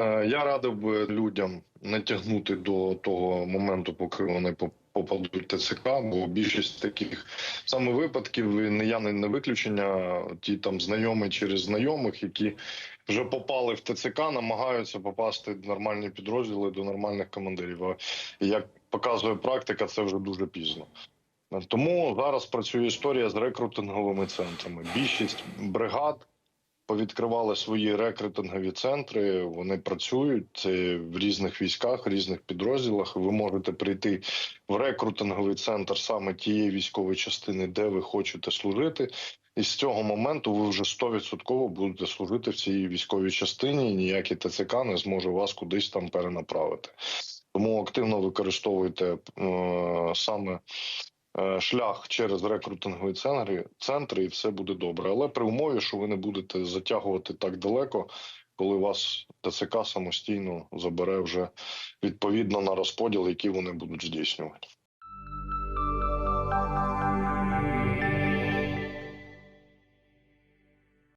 Е, Я радив би людям не тягнути до того моменту, поки вони попадуть в ТЦК, бо більшість таких саме випадків не я не, виключення. Ті там знайомі через знайомих, які вже попали в ТЦК, намагаються попасти в нормальні підрозділи до нормальних командирів. А як показує практика, це вже дуже пізно. Тому зараз працює історія з рекрутинговими центрами. Більшість бригад повідкривали свої рекрутингові центри. Вони працюють це в різних військах, різних підрозділах. Ви можете прийти в рекрутинговий центр саме тієї військової частини, де ви хочете служити. І з цього моменту ви вже 100% будете служити в цій військовій частині. і Ніякий ТЦК не зможе вас кудись там перенаправити. Тому активно використовуйте е, саме шлях через рекрутингові центри, центри, і все буде добре. Але при умові, що ви не будете затягувати так далеко, коли вас ТЦК самостійно забере вже відповідно на розподіл, який вони будуть здійснювати.